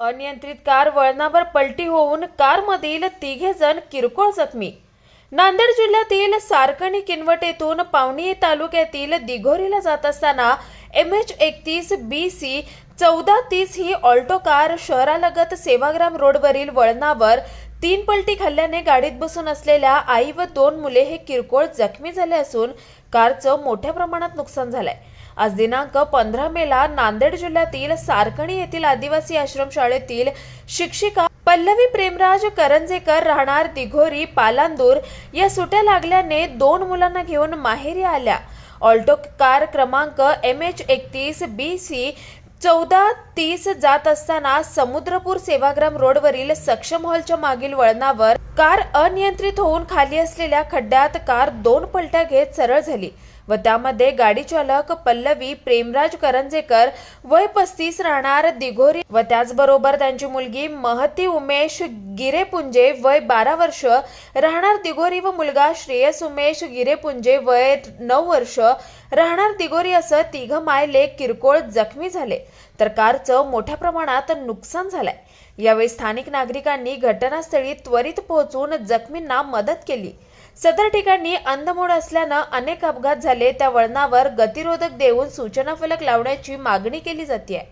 अनियंत्रित कार वळणावर पलटी होऊन कारमधील तिघे जण किरकोळ जखमी. नांदेड जिल्ह्यातील सारकणी किनवटेतून पावणी तालुक्यातील दिघोरीला जात असताना एम एच एकतीस बी सी चौदा तीस ही ऑल्टो कार शहरालगत सेवाग्राम रोडवरील वळणावर तीन पलटी खाल्ल्याने गाडीत बसून असलेल्या आई व दोन मुले हे किरकोळ जखमी झाले असून कारचं मोठ्या प्रमाणात नुकसान झालंय. आज दिनांक पंधरा मेला नांदेड जिल्ह्यातील सारकणी येथील आदिवासी आश्रमशाळेतील शिक्षिका पल्लवी प्रेमराज करंजेकर राहणार दिघोरी पालांदूर या सुट्या लागल्याने दोन मुलांना घेऊन माहेरी आल्या. ऑल्टो कार क्रमांक एम एच एकतीस बी सी चौदा तीस जात असताना समुद्रपूर सेवाग्राम रोडवरील सक्षम हॉलच्या मागील वळणावर कार अनियंत्रित होऊन खाली असलेल्या खड्ड्यात कार दोन पलट्या घेत सरळ झाली व त्यामध्ये गाडी चालक पल्लवी प्रेमराज करंजेकर वय पस्तीस राहणार दिघोरी व त्याचबरोबर त्यांची मुलगी महती उमेश गिरेपुंजे वय बारा वर्ष राहणार दिघोरी व मुलगा श्रेयस उमेश गिरेपुंजे वय नऊ वर्ष राहणार दिगोरी असं तिघ मायले किरकोळ जखमी झाले. तर कारचं मोठ्या प्रमाणात नुकसान झालंय. यावेळी स्थानिक नागरिकांनी घटनास्थळी त्वरित पोहोचून जखमींना मदत केली. सदर ठिकाणी अंधमोड असल्यानं अनेक अपघात झाले. त्या वळणावर गतिरोधक देऊन सूचना फलक लावण्याची मागणी केली जाते